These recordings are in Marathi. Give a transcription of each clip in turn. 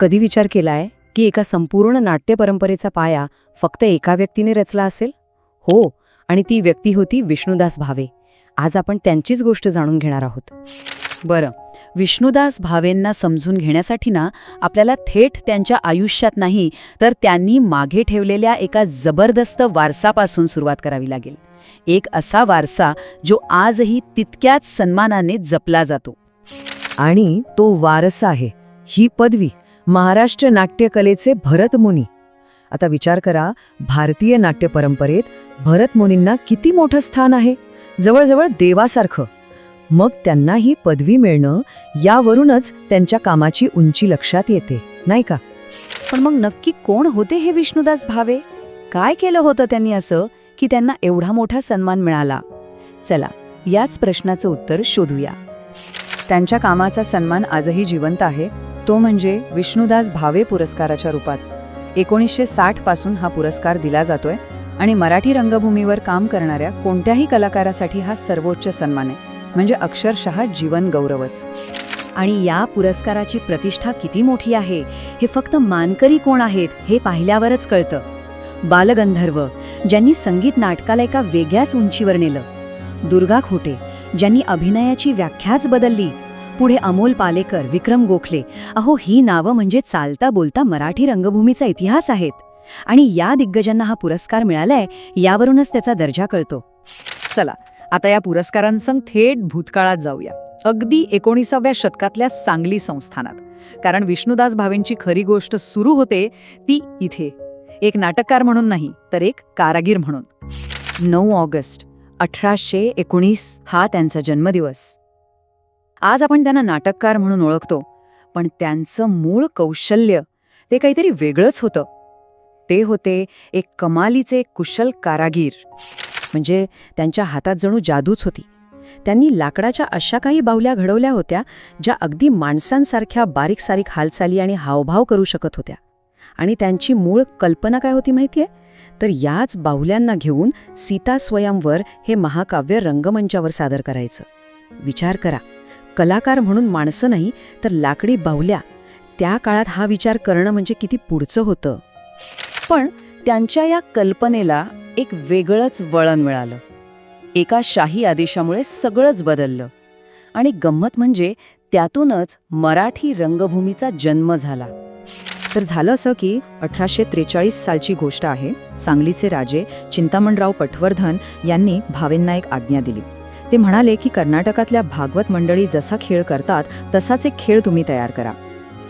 कधी विचार केलाय की एका संपूर्ण नाट्य परंपरेचा पाया फक्त एका व्यक्तीने रचला असेल? हो आणि ती व्यक्ती होती विष्णुदास भावे. आज आपण त्यांचीच गोष्ट जाणून घेणार आहोत. बरं विष्णुदास भावेंना समजून घेण्यासाठी ना आपल्याला थेट त्यांच्या आयुष्यात नाही तर त्यांनी मागे ठेवलेल्या एका जबरदस्त वारसापासून सुरुवात करावी लागेल. एक असा वारसा जो आजही तितक्याच सन्मानाने जपला जातो. आणि तो वारसा आहे ही पदवी. महाराष्ट्र नाट्यकलेचे भरतमुनी आता विचार करा भारतीय नाट्य परंपरेत भरतमुनींना किती मोठं स्थान आहे? जवळजवळ देवासारखं. मग त्यांना ही पदवी मिळणं यावरूनच त्यांच्या कामाची उंची लक्षात येते नाही का? पण मग नक्की कोण होते हे विष्णुदास भावे? काय केलं होतं त्यांनी असं की त्यांना एवढा मोठा सन्मान मिळाला? चला याच प्रश्नाचं उत्तर शोधूया. त्यांच्या कामाचा सन्मान आजही जिवंत आहे तो म्हणजे विष्णुदास भावे पुरस्काराच्या रूपात. एकोणीसशे साठपासून हा पुरस्कार दिला जातोय आणि मराठी रंगभूमीवर काम करणाऱ्या कोणत्याही कलाकारासाठी हा सर्वोच्च सन्मान आहे. म्हणजे अक्षरशः जीवन गौरवच. आणि या पुरस्काराची प्रतिष्ठा किती मोठी आहे? हे फक्त मानकरी कोण आहेत हे पाहिल्यावरच कळतं. बालगंधर्व ज्यांनी संगीत नाटकाला एका वेगळ्याच उंचीवर नेलं. दुर्गा खोटे ज्यांनी अभिनयाची व्याख्याच बदलली पुढे अमोल पालेकर विक्रम गोखले. अहो ही नावं म्हणजे चालता बोलता मराठी रंगभूमीचा इतिहास आहेत. आणि या दिग्गजांना हा पुरस्कार मिळालाय यावरूनच त्याचा दर्जा कळतो. चला आता या पुरस्कारांसंग थेट भूतकाळात जाऊया. अगदी एकोणीसाव्या शतकातल्या सांगली संस्थानात. कारण विष्णुदास भावेंची खरी गोष्ट सुरू होते ती इथे. एक नाटककार म्हणून नाही तर एक कारागीर म्हणून. नऊ ऑगस्ट अठराशे एकोणीस हा त्यांचा जन्मदिवस. आज आपण त्यांना नाटककार म्हणून ओळखतो पण त्यांचं मूळ कौशल्य ते काहीतरी वेगळंच होतं. ते होते एक कमालीचे कुशल कारागीर. म्हणजे त्यांच्या हातात जणू जादूच होती. त्यांनी लाकडाच्या अशा काही बाहुल्या घडवल्या होत्या ज्या अगदी माणसांसारख्या बारीक सारीक हालचाली आणि हावभाव करू शकत होत्या. आणि त्यांची मूळ कल्पना काय होती माहितीये? तर याच बाहुल्यांना घेऊन सीता स्वयंवर हे महाकाव्य रंगमंचावर सादर करायचं. विचार करा. कलाकार म्हणून माणसं नाही तर लाकडी बाहुल्या. त्या काळात हा विचार करणं म्हणजे किती पुढचं होतं. पण त्यांच्या या कल्पनेला एक वेगळंच वळण मिळालं. एका शाही आदेशामुळे सगळंच बदललं. आणि गंमत म्हणजे त्यातूनच मराठी रंगभूमीचा जन्म झाला. तर झालं असं की अठराशे त्रेचाळीस सालची गोष्ट आहे. सांगलीचे राजे चिंतामणराव पटवर्धन यांनी भावेंना एक आज्ञा दिली. ते म्हणाले की कर्नाटकातल्या भागवत मंडळी जसा खेळ करतात तसाच एक खेळ तुम्ही तयार करा.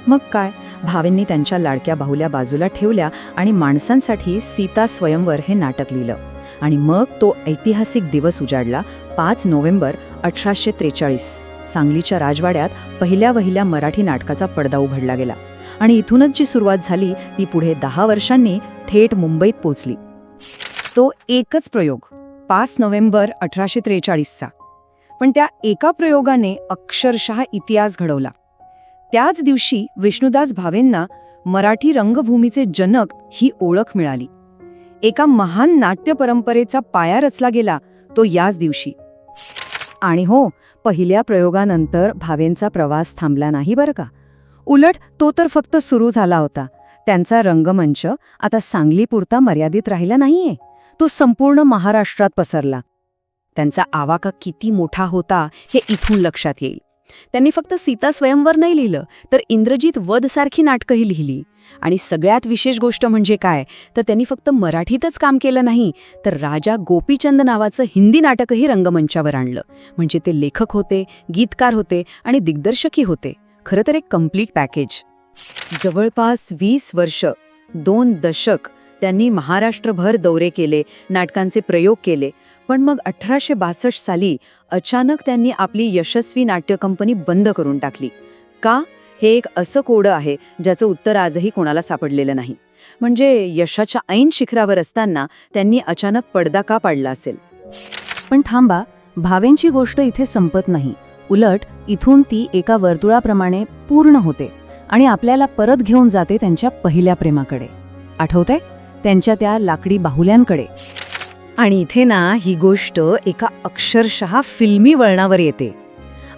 मग काय? भावेंनी त्यांच्या लाडक्या बाहुल्या बाजूला ठेवल्या आणि माणसांसाठी सीता स्वयंवर हे नाटक लिहिलं. आणि मग तो ऐतिहासिक दिवस उजाडला पाच नोव्हेंबर अठराशे त्रेचाळीस. सांगलीच्या राजवाड्यात पहिल्या वहिल्या मराठी नाटकाचा पडदा उघडला गेला. आणि इथूनच जी सुरुवात झाली ती पुढे दहा वर्षांनी थेट मुंबईत पोचली. तो एकच प्रयोग पाच नोव्हेंबर अठराशे त्रेचाळीसचा. पण त्या एका प्रयोगाने अक्षरशः इतिहास घडवला. त्याच दिवशी विष्णुदास भावेंना मराठी रंगभूमीचे जनक ही ओळख मिळाली. एका महान नाट्य परंपरेचा पाया रचला गेला तो याच दिवशी. आणि हो पहिल्या प्रयोगानंतर भावेंचा प्रवास थांबला नाही बरं का? उलट तो तर फक्त सुरू झाला होता. त्यांचा रंगमंच आता सांगलीपुरता मर्यादित राहिला नाहीये. तो संपूर्ण महाराष्ट्रात पसरला. त्यांचा आवाका किती मोठा होता हे इथून लक्षात येईल. त्यांनी फक्त सीता स्वयंवर नाही लिहिलं तर इंद्रजित वधसारखी नाटकंही लिहिली. आणि सगळ्यात विशेष गोष्ट म्हणजे काय? तर त्यांनी फक्त मराठीतच काम केलं नाही तर राजा गोपीचंद नावाचं हिंदी नाटकही रंगमंचावर आणलं. म्हणजे ते लेखक होते गीतकार होते आणि दिग्दर्शकही होते. खरं तर एक कंप्लीट पॅकेज जवळपास वीस वर्ष दोन दशक त्यांनी महाराष्ट्रभर दौरे केले नाटकांचे प्रयोग केले. पण मग अठराशे बासष्ट साली अचानक त्यांनी आपली यशस्वी नाट्य कंपनी बंद करून टाकली. का? हे एक असं कोडं आहे ज्याचं उत्तर आजही कोणाला सापडलेलं नाही. म्हणजे यशाच्या ऐन शिखरावर असताना त्यांनी अचानक पडदा का पाडला असेल? पण थांबा भावेंची गोष्ट इथे संपत नाही. उलट इथून ती एका वर्तुळाप्रमाणे पूर्ण होते आणि आपल्याला परत घेऊन जाते त्यांच्या पहिल्या प्रेमाकडे. आठवतंय? त्यांच्या त्या लाकडी बाहुल्यांकडे. आणि इथे ना ही गोष्ट एका अक्षरशः फिल्मी वळणावर येते.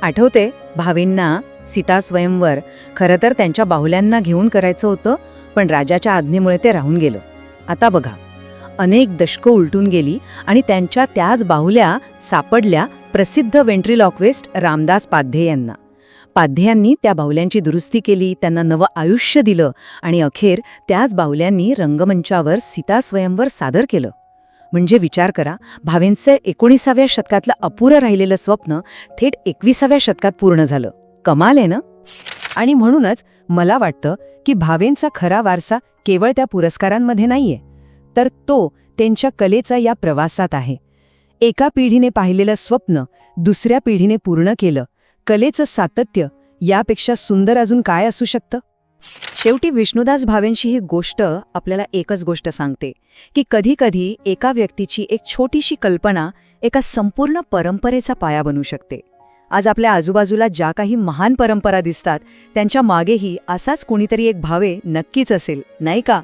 आठवते भावेंना सीता स्वयंवर खरं तर त्यांच्या बाहुल्यांना घेऊन करायचं होतं पण राजाच्या आज्ञेमुळे ते राहून गेलं. आता बघा. अनेक दशकं उलटून गेली आणि त्यांच्या त्याच बाहुल्या सापडल्या प्रसिद्ध वेंट्रिलॉक्विस्ट रामदास पाध्ये यांना. पाध्यांनी त्या बाहुल्यांची दुरुस्ती केली त्यांना नवं आयुष्य दिलं आणि अखेर त्याच बाहुल्यांनी रंगमंचावर सीता स्वयंवर सादर केलं. म्हणजे विचार करा भावेंचं एकोणीसाव्या शतकातलं अपुरं राहिलेलं स्वप्न थेट एकविसाव्या शतकात पूर्ण झालं. कमाल आहे ना? आणि म्हणूनच मला वाटतं की भावेंचा खरा वारसा केवळ त्या पुरस्कारांमध्ये नाहीये तर तो त्यांच्या कलेचा या प्रवासात आहे. एका पिढीने पाहिलेलं स्वप्न दुसऱ्या पिढीने पूर्ण केलं कलेचं सातत्य यापेक्षा सुंदर अजून काय असू शकतं? शेवटी विष्णुदास भावेंची ही गोष्ट आपल्याला एकच गोष्ट सांगते की कधीकधी एका व्यक्तीची एक छोटीशी कल्पना एका संपूर्ण परंपरेचा पाया बनू शकते. आज आपल्या आजूबाजूला ज्या काही महान परंपरा दिसतात त्यांच्या मागेही असाच कोणीतरी एक भावे नक्कीच असेल नाही का?